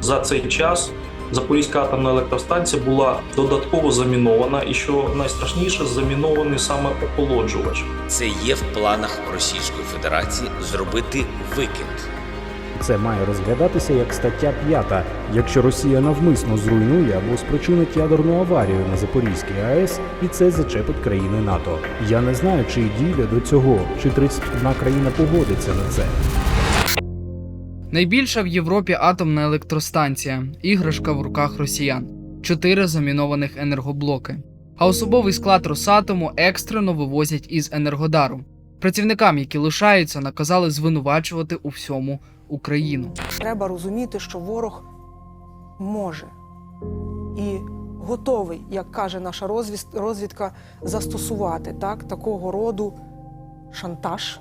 За цей час Запорізька атомна електростанція була додатково замінована, і що найстрашніше, замінований саме охолоджувач. Це є в планах Російської Федерації зробити викид. Це має розглядатися як стаття 5, якщо Росія навмисно зруйнує або спричинить ядерну аварію на Запорізькій АЕС, і це зачепить країни НАТО. Я не знаю, чи дійде до цього, чи 31 країна погодиться на це. Найбільша в Європі атомна електростанція, іграшка в руках росіян, чотири замінованих енергоблоки. А особовий склад Росатому екстрено вивозять із Енергодару. Працівникам, які лишаються, наказали звинувачувати у всьому Україну. Треба розуміти, що ворог може і готовий, як каже наша розвідка, застосувати так, такого роду шантаж,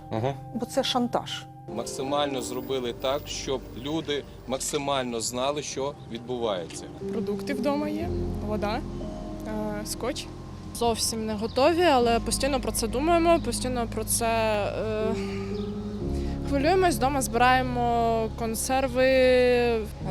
бо це шантаж. Максимально зробили так, щоб люди максимально знали, що відбувається. Продукти вдома є, вода, е, скотч. Зовсім не готові, але постійно про це думаємо, постійно про це е, хвилюємось. Вдома збираємо консерви.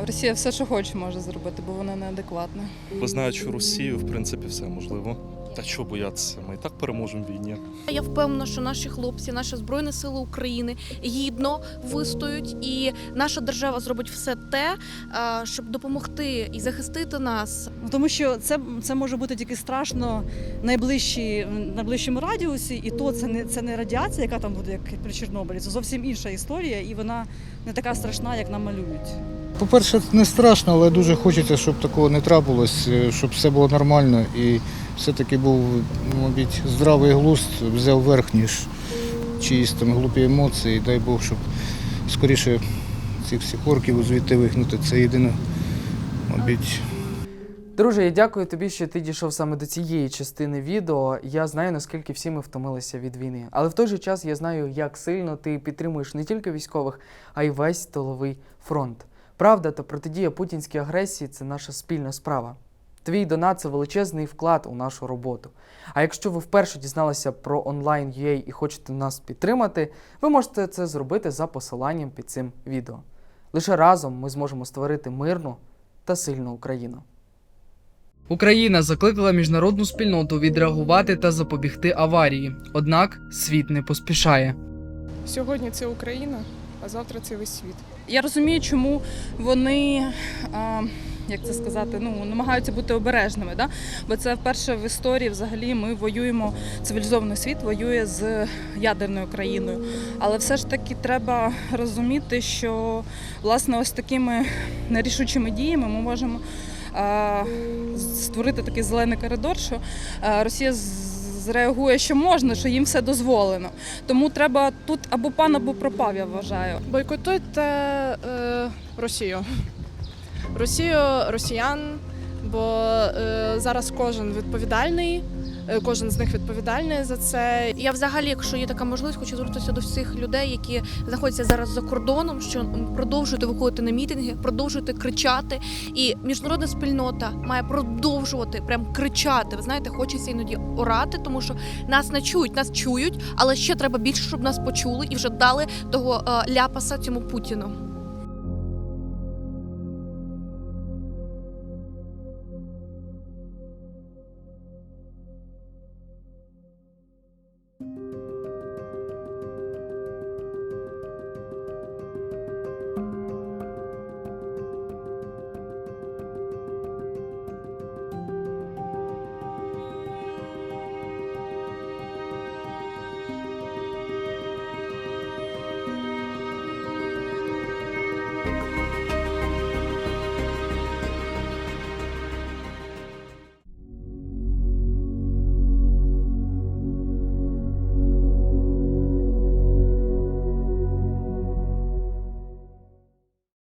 Росія все, що хоче, може зробити, бо вона неадекватна. Бо знають, що Росію, в принципі, все можливо. Та чого боятися? Ми і так переможемо в війні. Я впевнена, що наші хлопці, наші збройні сили України гідно вистоють, і наша держава зробить все те, щоб допомогти і захистити нас. Тому що це, це може бути тільки страшно найближчі, найближчому радіусі, і то це не, це не радіація, яка там буде, як при Чорнобилі. Це зовсім інша історія, і вона не така страшна, як нам малюють. По-перше, не страшно, але дуже хочеться, щоб такого не трапилось, е, щоб все було нормально і все-таки був, мабуть, здравий глузд взяв верх, ніж чиїсь там глупі емоції. Дай Бог, щоб скоріше цих всіх орків звідти вигнути. Це єдине, мабуть, Друже, я дякую тобі, що ти дійшов саме до цієї частини відео. Я знаю, наскільки всі ми втомилися від війни. Але в той же час я знаю, як сильно ти підтримуєш не тільки військових, а й весь тиловий фронт. Правда та протидія путінській агресії це наша спільна справа. Твій донат це величезний вклад у нашу роботу. А якщо ви вперше дізналися про онлайн UA і хочете нас підтримати, ви можете це зробити за посиланням під цим відео. Лише разом ми зможемо створити мирну та сильну Україну. Україна закликала міжнародну спільноту відреагувати та запобігти аварії. Однак світ не поспішає. Сьогодні це Україна, а завтра це весь світ. Я розумію, чому вони, а, як це сказати, ну, намагаються бути обережними. Да? Бо це вперше в історії взагалі ми воюємо, цивілізований світ воює з ядерною країною. Але все ж таки треба розуміти, що власне ось такими нерішучими діями ми можемо створити такий зелений коридор, що Росія зреагує, що можна, що їм все дозволено. Тому треба тут або пан, або пропав, я вважаю. Бойкотуйте е, Росію. Росію, росіян, бо е, зараз кожен відповідальний, е, кожен з них відповідальний за це. Я взагалі, якщо є така можливість, хочу звернутися до всіх людей, які знаходяться зараз за кордоном, що продовжуйте виходити на мітинги, продовжуйте кричати. І міжнародна спільнота має продовжувати прям кричати. Ви знаєте, хочеться іноді орати, тому що нас не чують, нас чують, але ще треба більше, щоб нас почули і вже дали того е, ляпаса цьому Путіну.